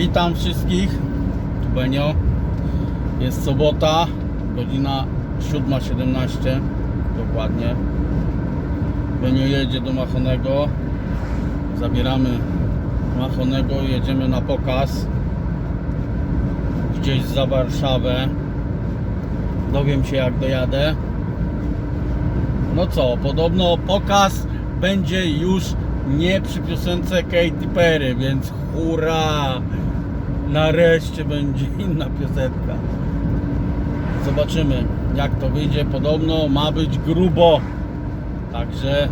Witam wszystkich, tu Benio. Jest sobota, godzina 7.17 dokładnie. Benio jedzie do Machonego. Zabieramy Machonego, jedziemy na pokaz gdzieś za Warszawę. Dowiem się jak dojadę. No co, podobno pokaz będzie już nie przy piosence Katy Perry, więc hurra! Nareszcie będzie inna piosenka. Zobaczymy jak to wyjdzie. Podobno ma być grubo. Także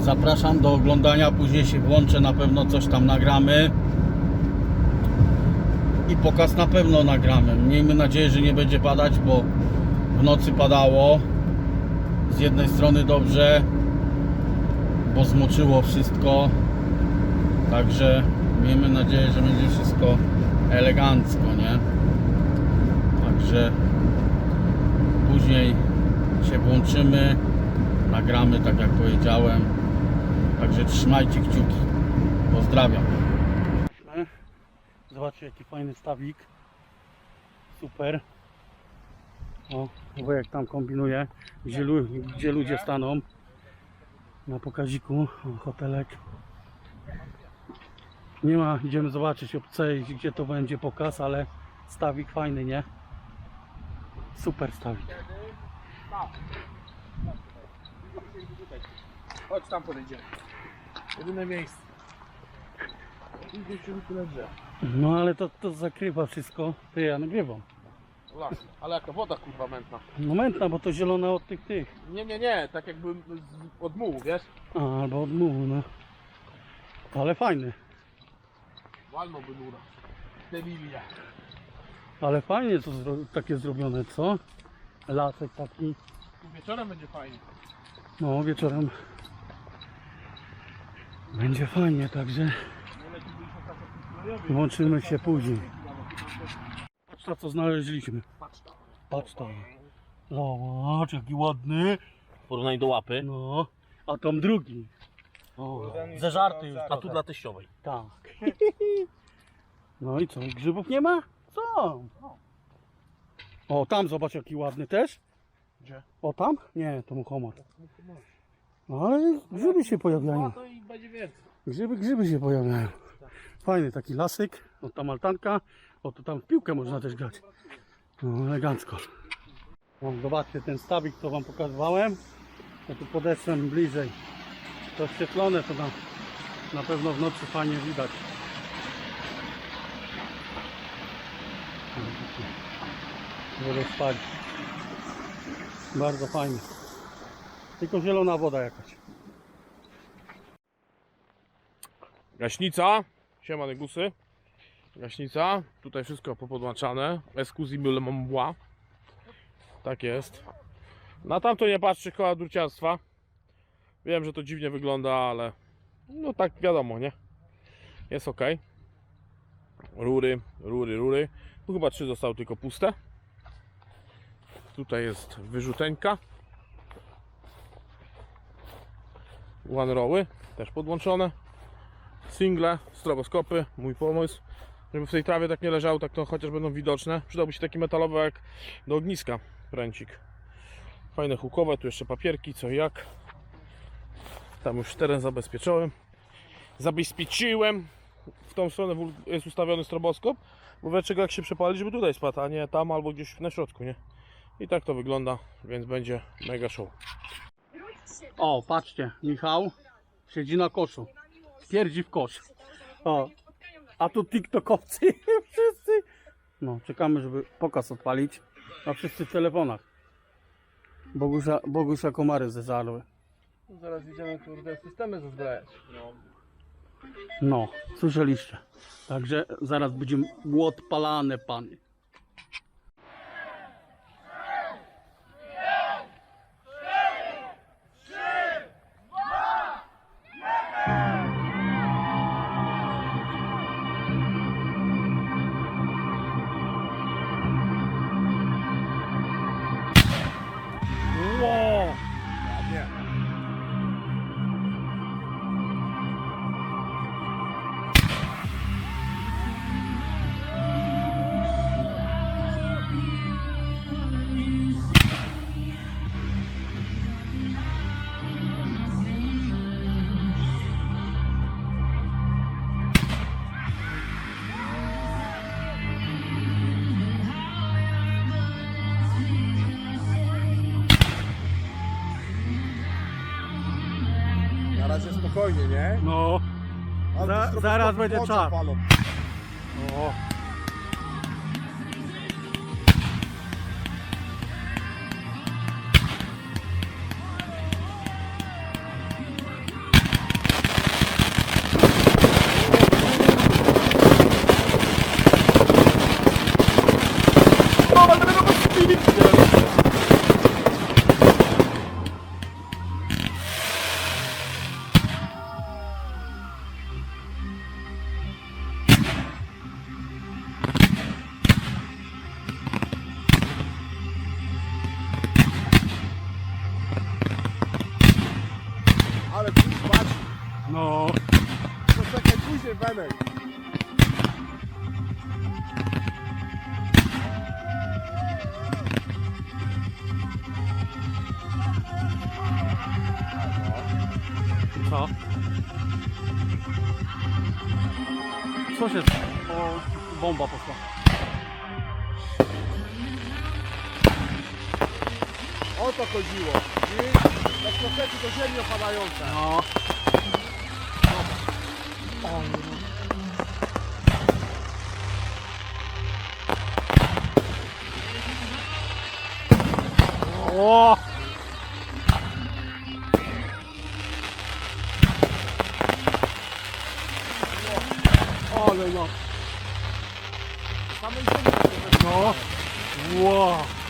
zapraszam do oglądania. Później się włączę, na pewno coś tam nagramy. I pokaz na pewno nagramy. Miejmy nadzieję, że nie będzie padać, bo w nocy padało. Z jednej strony dobrze, bo zmoczyło wszystko. Także miejmy nadzieję, że będzie wszystko elegancko, nie? Także później się włączymy, nagramy tak jak powiedziałem. Także trzymajcie kciuki. Pozdrawiam. Zobaczcie jaki fajny stawik. Super. O, wujek tam kombinuje, gdzie, gdzie ludzie staną. Na pokaziku, hotelek. Nie ma, idziemy zobaczyć, obcejść gdzie to będzie pokaz, ale stawik fajny, nie? Super stawik. Chodź tam podejdziemy. Jedyne miejsce. No ale to, to zakrywa wszystko. Ty, ja nagrywam. Las. Ale jaka woda kurwa mętna. No mętna, bo to zielona od tych tych. Nie, nie, nie, tak jakby z, od mułu, wiesz? A, albo od mułu, no. Ale fajny. Walnąłby nura. Delilia. Ale fajnie to zro takie zrobione, co? Lasek taki. Wieczorem będzie fajnie. No, wieczorem będzie fajnie, także włączymy się później. Patrz na co znaleźliśmy. Patrz tam. Patrz tam. Zobacz, jaki ładny. W porównaniu do łapy. No, a tam drugi. O, zeżarty już. A tu dla teściowej. Tak. No i co, grzybów nie ma? Co? O, tam zobacz jaki ładny też. Gdzie? O, tam? Nie, to muchomor. No ale grzyby się pojawiają. to i będzie więcej. Grzyby, grzyby się pojawiają. Fajny taki lasyk. O, tam altanka. O, tu tam w piłkę można też grać. No, elegancko. No, zobaczcie ten stawik, co wam pokazywałem. Ja tu podeszłem bliżej. To oświetlone, to na, na pewno w nocy fajnie widać. Wodę spali. Bardzo fajnie. Tylko zielona woda jakaś. Gaśnica. Siema negusy. Gaśnica. Tutaj wszystko popodłaczane. Mon bois. Tak jest. Na tamto nie patrzy koła druciarstwa. Wiem, że to dziwnie wygląda, ale no tak wiadomo, nie? Jest ok. Rury, rury, rury. Tu chyba trzy zostały tylko puste. Tutaj jest wyrzuteńka. One rowy też podłączone. Single, stroboskopy, mój pomysł. Żeby w tej trawie tak nie leżało, tak to chociaż będą widoczne. Przydałby się taki metalowy jak do ogniska pręcik. Fajne hukowe, tu jeszcze papierki, co jak. Tam już teren zabezpieczyłem. Zabezpieczyłem. W tą stronę jest ustawiony stroboskop. Bo wie czego jak się przepali, żeby tutaj spadł, a nie tam albo gdzieś na środku, nie? I tak to wygląda, więc będzie mega show. O, patrzcie, Michał siedzi na koszu. Twierdzi w kosz. O, a tu TikTokowcy wszyscy. No, czekamy, żeby pokaz odpalić. A wszyscy w telefonach. Bogusia, Bogusia komary zeżarły. Zaraz idziemy kurde systemy zazbrajać. No, słyszeliście. Także zaraz będziemy odpalane, pany. Spokojnie, nie? No. Ale Za- to zaraz będzie czas. palą. O. Co się... O, bomba poszła. O to chodziło. I jak troszeczkę do ziemi opadające. No. O! Ale no. Samej. No. Wow.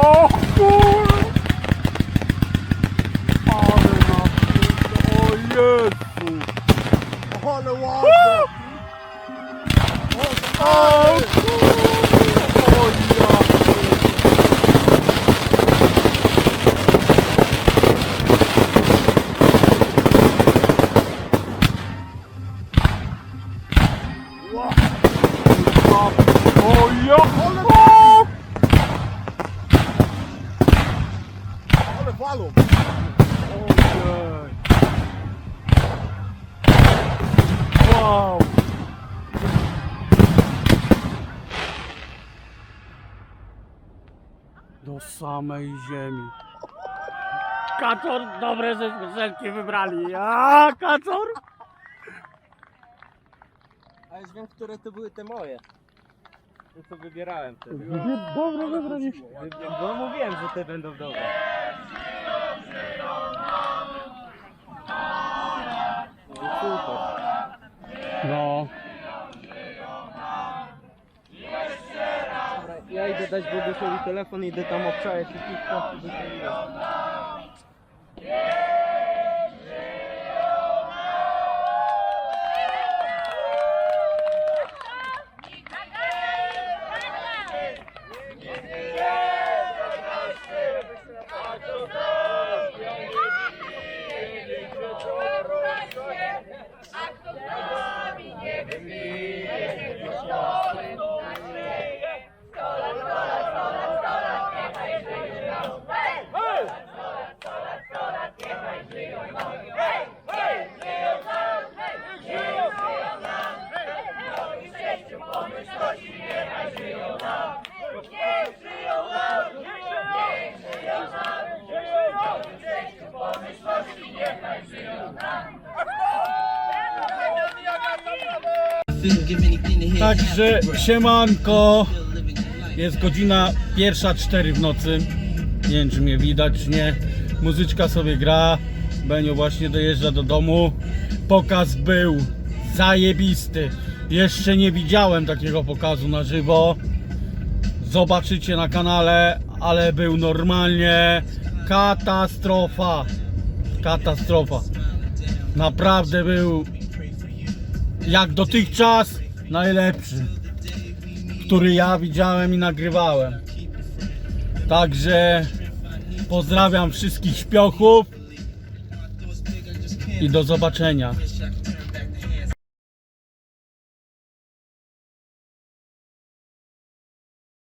O samej ziemi. Kaczor, dobre że- żelki wybrali. A, kaczor? A już wiem, które to były te moje. To co wybierałem wtedy. Dobre wybrali. Bo mówiłem, że te będą dobre. No i super. No. Dobra, ja idę dać Bogusiowi telefon, idę tam obczajać i Także siemanko. Jest godzina pierwsza cztery w nocy. Nie wiem czy mnie widać czy nie. Muzyczka sobie gra. Benio właśnie dojeżdża do domu. Pokaz był zajebisty. Jeszcze nie widziałem takiego pokazu na żywo. Zobaczycie na kanale, ale był normalnie katastrofa. Katastrofa. Naprawdę był jak dotychczas najlepszy, który ja widziałem i nagrywałem. Także Pozdrawiam wszystkich śpiochów i do zobaczenia.